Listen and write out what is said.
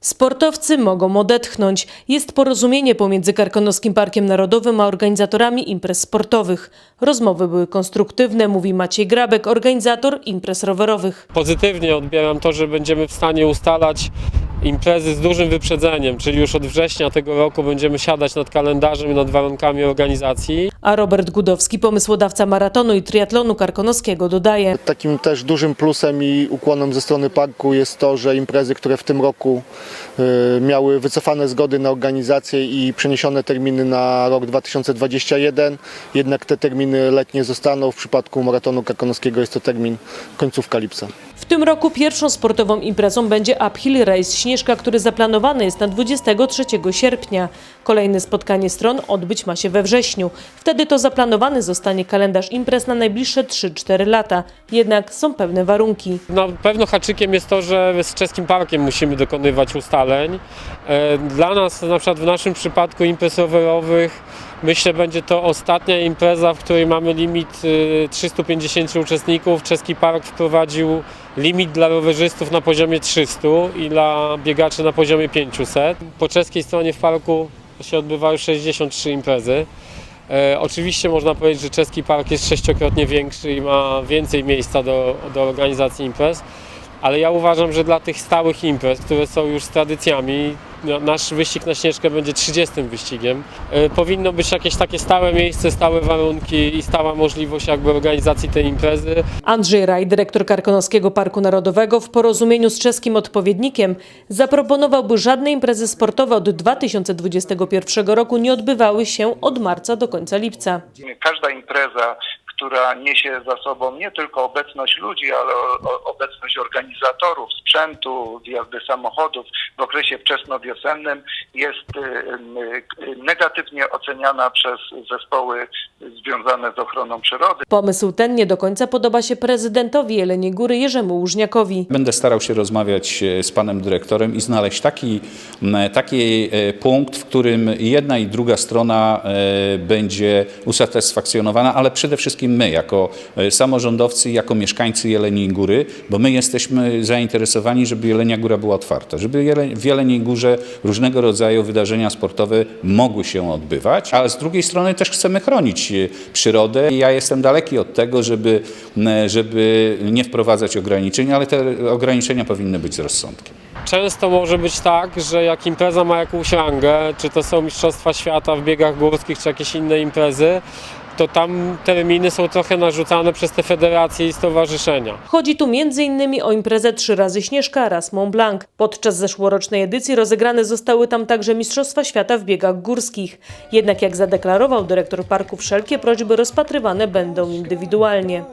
Sportowcy mogą odetchnąć. Jest porozumienie pomiędzy Karkonoskim Parkiem Narodowym a organizatorami imprez sportowych. Rozmowy były konstruktywne, mówi Maciej Grabek, organizator imprez rowerowych. Pozytywnie odbieram to, że będziemy w stanie ustalać imprezy z dużym wyprzedzeniem, czyli już od września tego roku będziemy siadać nad kalendarzem i nad warunkami organizacji. A Robert Gudowski, pomysłodawca maratonu i triatlonu karkonoskiego, dodaje. Takim też dużym plusem i ukłonem ze strony parku jest to, że imprezy, które w tym roku y, miały wycofane zgody na organizację i przeniesione terminy na rok 2021, jednak te terminy letnie zostaną. W przypadku maratonu karkonoskiego jest to termin końcówka lipca. Tym roku pierwszą sportową imprezą będzie Uphill Race Śnieżka, który zaplanowany jest na 23 sierpnia. Kolejne spotkanie stron odbyć ma się we wrześniu. Wtedy to zaplanowany zostanie kalendarz imprez na najbliższe 3-4 lata. Jednak są pewne warunki. Na pewno haczykiem jest to, że z czeskim parkiem musimy dokonywać ustaleń. E, Dla nas, na przykład w naszym przypadku imprez rowerowych, myślę, będzie to ostatnia impreza, w której mamy limit y, 350 uczestników. Czeski park wprowadził limit dla rowerzystów na poziomie 300 i dla biegaczy na poziomie 500. Po czeskiej stronie w parku się odbywały 63 imprezy. E, oczywiście można powiedzieć, że czeski park jest sześciokrotnie większy i ma więcej miejsca do, do organizacji imprez, ale ja uważam, że dla tych stałych imprez, które są już z tradycjami, no, nasz wyścig na Śnieżkę będzie 30 wyścigiem, e, powinno być jakieś takie stałe miejsce, stałe warunki i stała możliwość jakby organizacji tej imprezy. Andrzej Raj, dyrektor Karkonoskiego Parku Narodowego, w porozumieniu z czeskim odpowiednikiem zaproponował, by żadne imprezy sportowe od 2021 roku nie odbywały się od marca do końca lipca. każda impreza, która niesie za sobą nie tylko obecność ludzi, ale obecność organizatorów, sprzętu, wjazdy samochodów w okresie wczesnowiosennym jest y, y, negatywnie oceniana przez zespoły związane z ochroną przyrody. Pomysł ten nie do końca podoba się prezydentowi Jeleniej Góry Jerzemu Łużniakowi. Będę starał się rozmawiać e, z panem dyrektorem i znaleźć taki, taki e, punkt, w którym jedna i druga strona e, będzie usatysfakcjonowana, ale przede wszystkim my, jako e, samorządowcy, jako mieszkańcy Jeleniej Góry, bo my jesteśmy zainteresowani, żeby Jelenia Góra była otwarta, żeby w Jeleniej Górze różnego rodzaju wydarzenia sportowe mogły się odbywać, ale z drugiej strony też chcemy chronić e, przyrodę. Ja jestem daleki od tego, żeby, m, żeby nie wprowadzać ograniczeń, ale te ograniczenia powinny być z rozsądkiem. Często może być tak, że jak impreza ma jakąś rangę, czy to są Mistrzostwa Świata w biegach górskich, czy jakieś inne imprezy, to tam terminy są trochę narzucane przez te federacje i stowarzyszenia. Chodzi tu m.in. o imprezę trzy razy Śnieżka, raz Mont Blanc. Podczas zeszłorocznej edycji rozegrane zostały tam także Mistrzostwa Świata w biegach górskich. Jednak jak zadeklarował dyrektor parku, wszelkie prośby rozpatrywane będą indywidualnie.